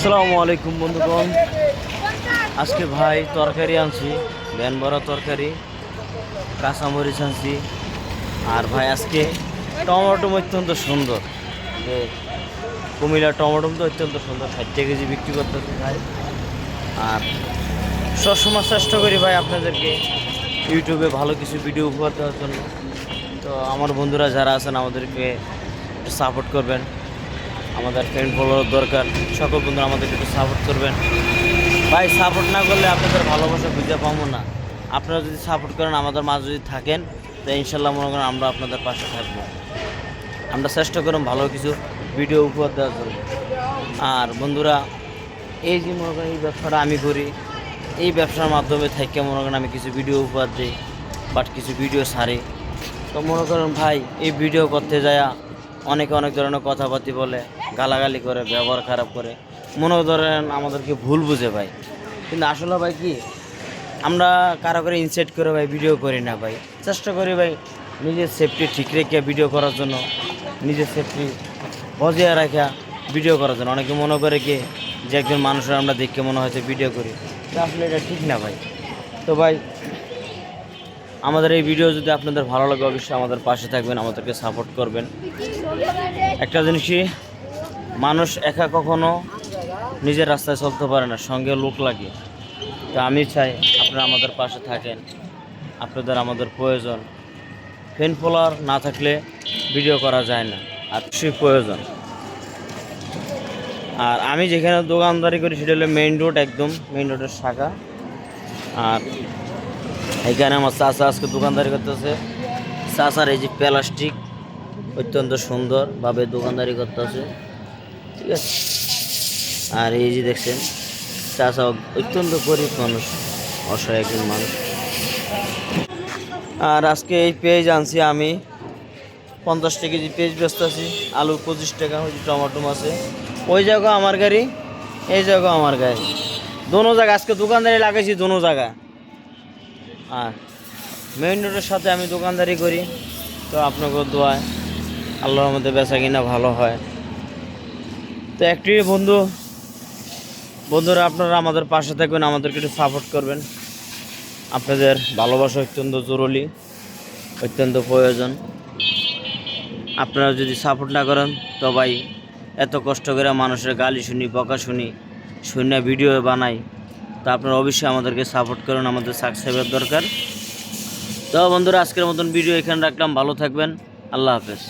আসসালামু আলাইকুম বন্ধুগণ। আজকে ভাই তরকারি আনছি ভ্যান তরকারি, কাঁচামরিচ আনছি। আর ভাই আজকে টমেটো অত্যন্ত সুন্দর। যে কুমিল্লার টমেটো তো অত্যন্ত সুন্দর ষাট কেজি বিক্রি করতেছে ভাই। আর সবসময় চেষ্টা করি ভাই আপনাদেরকে ইউটিউবে ভালো কিছু ভিডিও উপহার দেওয়ার জন্য। তো আমার বন্ধুরা যারা আছেন, আমাদেরকে সাপোর্ট করবেন। আমাদের ফ্রেন্ড ফলোয়ার দরকার। সকল বন্ধুরা আমাদেরকে একটু সাপোর্ট করবেন। ভাই সাপোর্ট না করলে আপনাদের ভালোবাসা বুঝতে পাবো না। আপনারা যদি সাপোর্ট করেন, আমাদের মাঝে যদি থাকেন, তো ইনশাল্লাহ মনে করেন আমরা আপনাদের পাশে থাকব। আমরা চেষ্টা করুন ভালো কিছু ভিডিও উপহার দেওয়ার জন্য। আর বন্ধুরা, এই যে মনে করেন এই ব্যবসাটা আমি করি, এই ব্যবসার মাধ্যমে থেকে মনে করেন আমি কিছু ভিডিও উপহার দিই বাট কিছু ভিডিও ছাড়ি। তো মনে করেন ভাই, এই ভিডিও করতে যায় অনেকে অনেক ধরনের কথাবার্তি বলে, গালাগালি করে, ব্যবহার খারাপ করে। মনে ধরেন আমাদেরকে ভুল বুঝে ভাই। কিন্তু আসলে ভাই কি, আমরা কারও করে ইনসেট করে ভাই ভিডিও করি না ভাই। চেষ্টা করি ভাই নিজের সেফটি ঠিক রেখে ভিডিও করার জন্য, নিজের সেফটি বজায় রাখা ভিডিও করার জন্য। অনেকে মনে করে কি, যে একজন মানুষের আমরা দেখে মনে হয়েছে ভিডিও করি। আসলে এটা ঠিক না ভাই। তো ভাই, আমাদের এই ভিডিও যদি আপনাদের ভালো লাগে, অবশ্যই আমাদের পাশে থাকবেন, আমাদেরকে সাপোর্ট করবেন। একটা জিনিস কি মানুষ একা কখনো নিজের রাস্তায় চলতে পারে না, সঙ্গে লোক লাগে। তো আমি চাই আপনারা আমাদের পাশে থাকেন, আপনাদের আমাদের প্রয়োজন। ফেন ফলোয়ার না থাকলে ভিডিও করা যায় না, আর সেই প্রয়োজন। আর আমি যেখানে দোকানদারি করি সেটা হলো মেইন রোড একদম মেইন রোডের শাখা। আর এখানে আমার চাচা আজকে দোকানদারি করতেছে। চাচার এই যে প্লাস্টিক অত্যন্ত সুন্দরভাবে দোকানদারি করতেছে। ঠিক আছে? আর এই যে দেখছেন, চাচা অত্যন্ত গরিব মানুষ, অসহায় একজন মানুষ। আর আজকে এই পেঁয়াজ আনছি আমি, পঞ্চাশ টাকা কেজি পেঁয়াজ ব্যস্ত আছি, আলু পঁচিশ টাকা, ওই টমাটো আছে। ওই জায়গা আমার গাড়ি, এই জায়গা আমার গাড়ি। দোনো জায়গা, আজকে দোকানদারি লাগাইছি দোনো জায়গা। আর মেইন রোডের সাথে আমি দোকানদারি করি, তো আপনাকে দোয়ায় আল্লাহর মধ্যে বেচা কিনা ভালো হয়। তো একটি বন্ধু, বন্ধুরা আপনারা আমাদের পাশে থাকবেন আমাদেরকে একটু সাপোর্ট করবেন। আপনাদের ভালোবাসা অত্যন্ত জরুরি, অত্যন্ত প্রয়োজন। আপনারা যদি সাপোর্ট না করেন, তো ভাই, এত কষ্ট করে মানুষের গালি শুনি, বকা শুনি শুনে ভিডিও বানাই, তো আপনারা অবশ্যই আমাদেরকে সাপোর্ট করুন, আমাদের সাবস্ক্রাইবের দরকার। তো বন্ধুরা, আজকের মতন ভিডিও এখানে রাখলাম, ভালো থাকবেন, আল্লাহ হাফেজ।